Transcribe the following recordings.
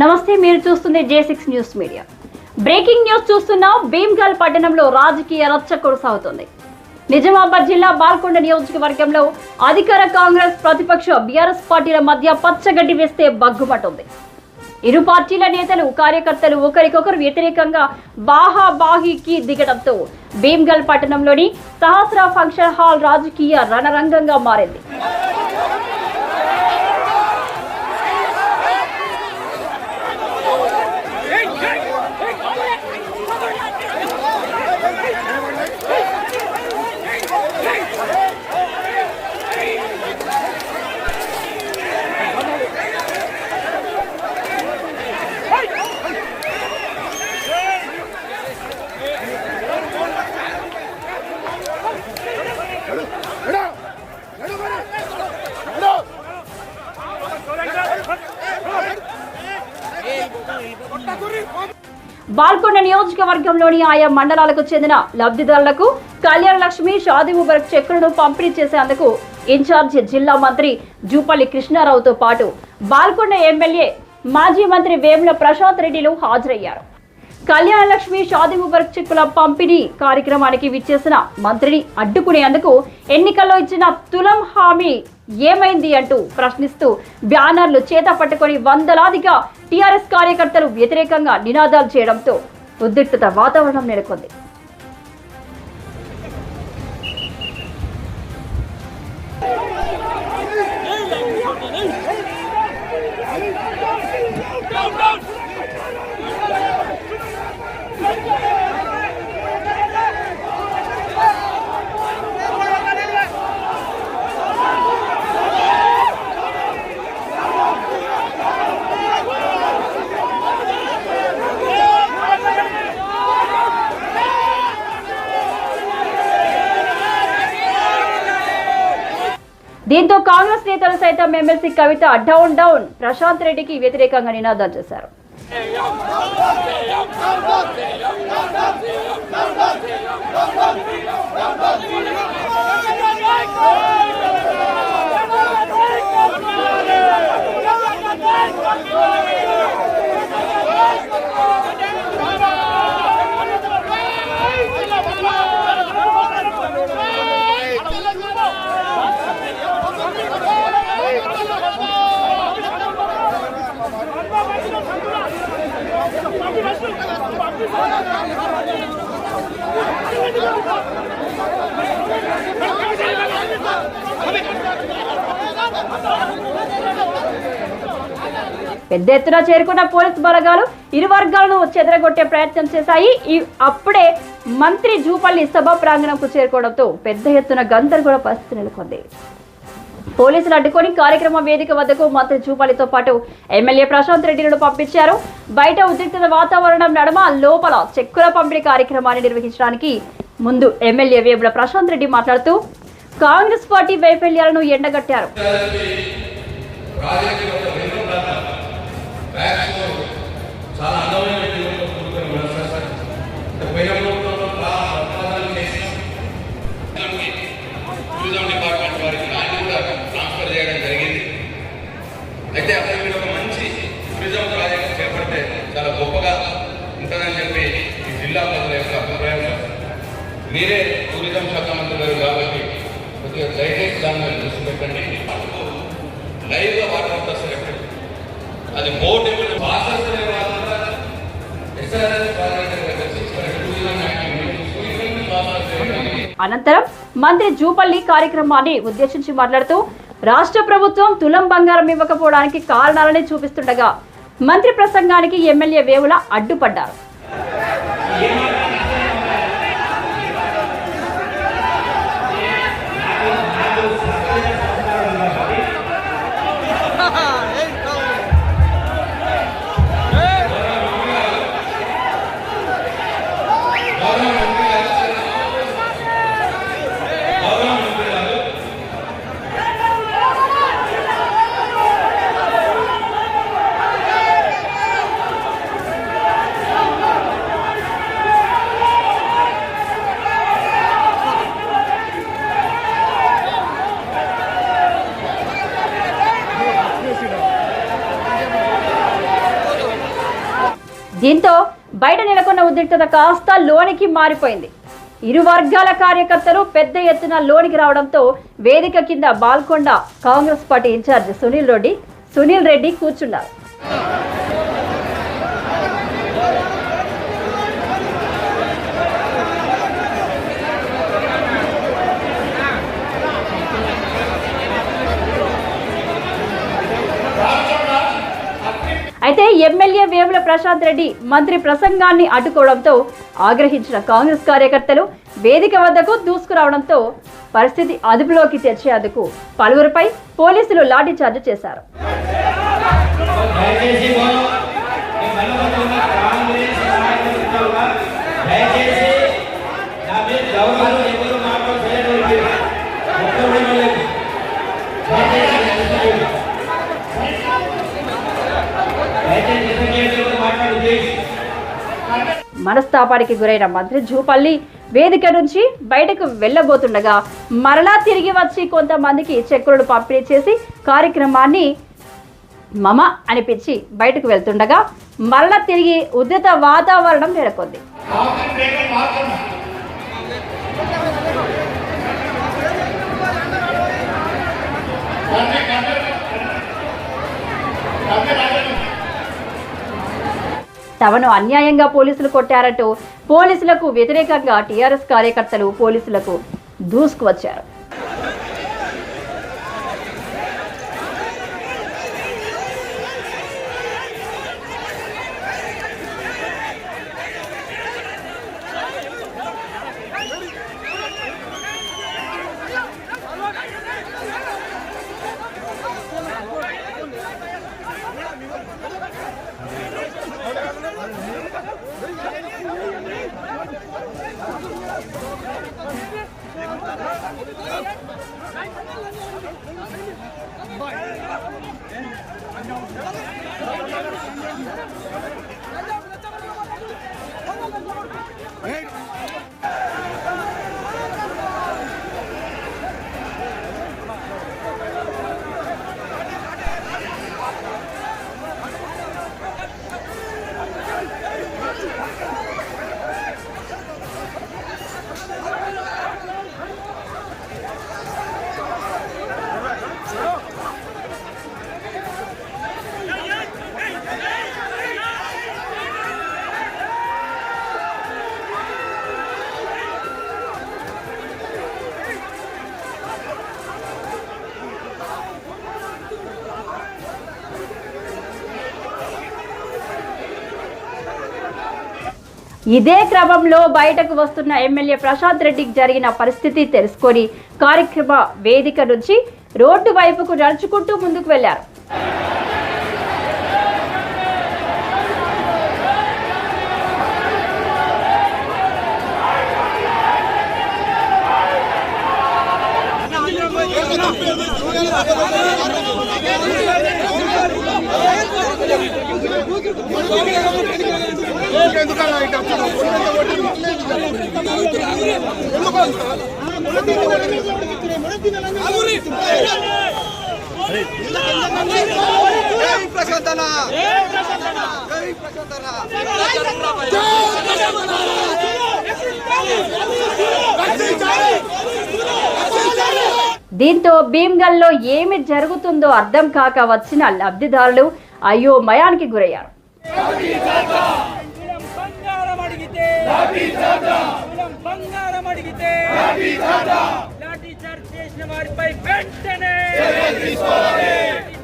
నమస్తే మీరు చూస్తుంది J six news media breaking news చూస్తున్నాం. భీమ్గల్ పట్టణంలో రాజకీయ రచ్చ కొనసాగుతుంది. నిజామాబాద్ జిల్లా బాల్కొండ నియోజకవర్గంలో అధికార కాంగ్రెస్ ప్రతిపక్ష బీఆర్ఎస్ పార్టీల మధ్య పచ్చగడ్డి వేస్తే బగ్గుమటుంది ఇరు పార్టీల నేతలు కార్యకర్తలు ఒకరికొకరు వ్యతిరేకంగా బాహాబాహికి దిగడంతో భీమ్గల్ పట్టణంలోని సహస్ర ఫంక్షన్ హాల్ రాజకీయ రణరంగంగా మారింది. బాల్కొండ నియోజకవర్గంలోని ఆయా మండలాలకు చెందిన లబ్ధిదారులకు కళ్యాణ లక్ష్మి షాదీ ముబరక్ చెక్కులను పంపిణీ చేసేందుకు ఇన్ఛార్జ్ జిల్లా మంత్రి జూపల్లి కృష్ణారావుతో పాటు బాల్కొండ ఎమ్మెల్యే మాజీ మంత్రి వేముల ప్రశాంత్ రెడ్డిలు హాజరయ్యారు. కళ్యాణ లక్ష్మి షాదీ ముబారక్ చెక్కుల పంపిణీ కార్యక్రమానికి విచ్చేసిన మంత్రిని అడ్డుకునేందుకు ఎన్నికల్లో ఇచ్చిన తులం హామీ ఏమైంది అంటూ ప్రశ్నిస్తూ బ్యానర్లు చేత పట్టుకొని వందలాదిగా టీఆర్ఎస్ కార్యకర్తలు వ్యతిరేకంగా నినాదాలు చేయడంతో ఉద్రిక్తత వాతావరణం నెలకొంది. దీంతో కాంగ్రెస్ నేతలు సైతం MLC Kavitha down down Prashanth రెడ్డికి వ్యతిరేకంగా నినాదాలు చేశారు పెద్ద ఎత్తున చేరుకున్న పోలీస్ బలగాలు ఇరు వర్గాలను చెదరగొట్టే ప్రయత్నం చేశాయి. ఈ అప్పుడే మంత్రి జూపల్లి సభ ప్రాంగణంకు చేరుకోవడంతో పెద్ద ఎత్తున గందరగోళ పరిస్థితి నెలకొంది. పోలీసులు అడ్డుకొని కార్యక్రమ వేదిక వద్దకు మంత్రి చూపాలితో పాటు ఎమ్మెల్యే ప్రశాంత్ రెడ్డిలను పంపించారు. బయట ఉద్రిక్తత వాతావరణం నడమ లోపల చెక్కుల పంపిణీ కార్యక్రమాన్ని నిర్వహించడానికి ముందు ఎమ్మెల్యే వేముల ప్రశాంత్ రెడ్డి మాట్లాడుతూ కాంగ్రెస్ పార్టీ వైఫల్యాలను ఎండగట్టారు. మీరే టూరిజం శాఖ మంత్రి గారు కాబట్టి కొద్దిగా దయచేసి దాని మీద దృష్టి పెట్టండి. లైవ్గా వాటర్ అవుతుంది అసలు ఎక్కడ అది బోర్డు ఏమైనా ప్రాసెస్ కాకుండా ఎస్ఆర్ఎస్ అనంతరం మంత్రి జూపల్లి కార్యక్రమాన్ని ఉద్దేశించి మాట్లాడుతూ రాష్ట్ర ప్రభుత్వం తులం బంగారం ఇవ్వకపోవడానికి కారణాలని చూపిస్తుండగా మంత్రి ప్రసంగానికి ఎమ్మెల్యే వేవుల అడ్డుపడ్డారు. దీంతో బయట నెలకొన్న ఉద్రిక్తత కాస్త లోనికి మారిపోయింది. ఇరు వర్గాల కార్యకర్తలు పెద్ద ఎత్తున లోనికి రావడంతో వేదిక కింద బాల్కొండ కాంగ్రెస్ పార్టీ ఇన్ఛార్జ్ సునీల్ రెడ్డి సునీల్ రెడ్డి కూర్చున్నారు. అయితే ఎమ్మెల్యే వేముల ప్రశాంత్ రెడ్డి మంత్రి ప్రసంగాన్ని అడ్డుకోవడంతో ఆగ్రహించిన కాంగ్రెస్ కార్యకర్తలు వేదిక వద్దకు దూసుకురావడంతో పరిస్థితి అదుపులోకి తెచ్చేందుకు పలువురిపై పోలీసులు లాఠీచార్జ్ చేశారు. మనస్తాపానికి గురైన మంత్రి జూపల్లి వేదిక నుంచి బయటకు వెళ్ళబోతుండగా మరలా తిరిగి వచ్చి కొంతమందికి చెక్కులను పంపిణీ చేసి కార్యక్రమాన్ని మమ అనిపించి బయటకు వెళ్తుండగా మరలా తిరిగి ఉద్రిత వాతావరణం నెలకొంది. తమను అన్యాయంగా పోలీసులు కొట్టారంటూ పోలీసులకు వ్యతిరేకంగా టీఆర్ఎస్ కార్యకర్తలు పోలీసులకు దూసుకువచ్చారు. ఇదే క్రమంలో బయటకు వస్తున్న ఎమ్మెల్యే ప్రశాంత్ రెడ్డికి జరిగిన పరిస్థితి తెలుసుకొని కార్యక్రమ వేదిక నుంచి రోడ్డు వైపుకు నడుచుకుంటూ ముందుకు వెళ్ళారు ప్రశాంతన దీంతో భీమ్గల్లో ఏమి జరుగుతుందో అర్థం కాక వచ్చిన లబ్ధిదారులు అయ్యో మయానికి గురయ్యారు. బంగారం అడిగితే లాఠీ చార్జ్! చేసిన వారిపై వెంటనే లాఠీ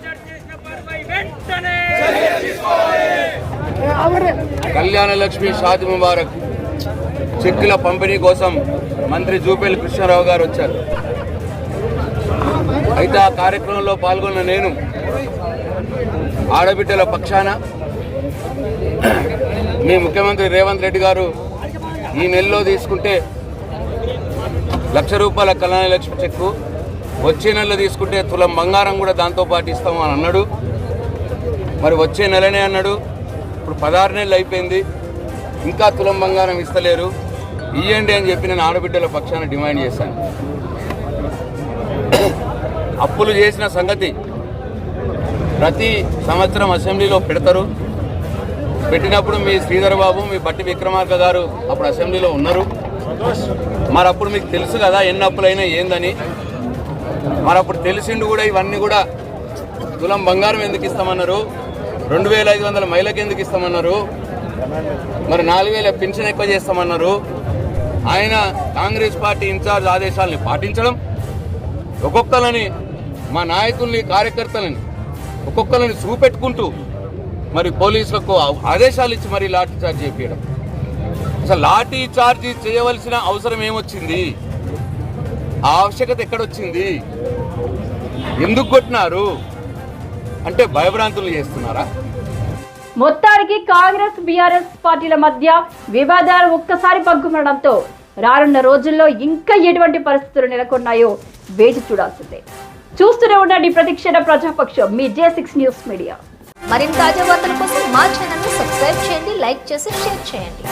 చార్జ్ చేసిన వారిపై వెంటనే కళ్యాణ లక్ష్మి షాది ముబారక్ చెక్కుల పంపిణీ కోసం మంత్రి జూపేలి కృష్ణారావు గారు వచ్చారు. అయితే ఆ కార్యక్రమంలో పాల్గొన్న నేను ఆడబిడ్డల పక్షాన మీ ముఖ్యమంత్రి రేవంత్ రెడ్డి గారు ఈ నెలలో తీసుకుంటే లక్ష రూపాయల కళ్యాణ లక్ష్మి చెక్కు. వచ్చే నెలలో తీసుకుంటే తులం బంగారం కూడా దాంతో పాటు ఇస్తామని అన్నాడు. మరి వచ్చే నెలనే అన్నాడు. ఇప్పుడు పదహారు నెలలు అయిపోయింది. ఇంకా తులం బంగారం ఇస్తలేరు. ఇయ్యండి అని చెప్పి నేను ఆడబిడ్డల పక్షాన డిమాండ్ చేశాను. అప్పులు చేసిన సంగతి ప్రతి సంవత్సరం అసెంబ్లీలో పెడతారు. పెట్టినప్పుడు మీ శ్రీధర్ బాబు మీ బట్టి విక్రమార్క గారు అప్పుడు అసెంబ్లీలో ఉన్నారు. మరి అప్పుడు మీకు తెలుసు కదా ఎన్ని అప్పులైనా ఏందని. మరి అప్పుడు తెలిసిండు కూడా ఇవన్నీ కూడా తులం బంగారం ఎందుకు ఇస్తామన్నారు? రెండు వేల ఐదు వందల మైళ్ళకి ఎందుకు ఇస్తామన్నారు? మరి నాలుగు వేల పెన్షన్ ఎక్కువ చేస్తామన్నారు. ఆయన కాంగ్రెస్ పార్టీ ఇన్ఛార్జ్ ఆదేశాలని పాటించడం ఒక్కొక్కరిని మా నాయకుల్ని కార్యకర్తలని ఒక్కొక్కరిని చూపెట్టుకుంటూ మరి పోలీసులకు ఆదేశాలు ఇచ్చి మరి లాఠీ చార్జ్ చేయడం అసలు లాఠీ చార్జ్ చేయవలసిన అవసరం ఏమొచ్చింది? ఆ ఆవశ్యకత ఎక్కడొచ్చింది? ఎందుకు కొట్టినారు? అంటే భయభ్రాంతులు చేస్తున్నారా? మొత్తానికి కాంగ్రెస్ బీఆర్ఎస్ పార్టీల మధ్య వివాదాలు ఒక్కసారి పగ్గుమనడంతో రానున్న రోజుల్లో ఇంకా ఎటువంటి పరిస్థితులు నెలకొన్నాయో వేచి చూడాల్సిందే. చూస్తూనే ఉండండి ప్రతిక్షణ ప్రజాపక్షం మీ జే సిక్స్ న్యూస్ మీడియా మరిన్ని తాజా వార్తల కోసం మా ఛానల్ని సబ్స్క్రైబ్ చేయండి లైక్ చేసి షేర్ చేయండి.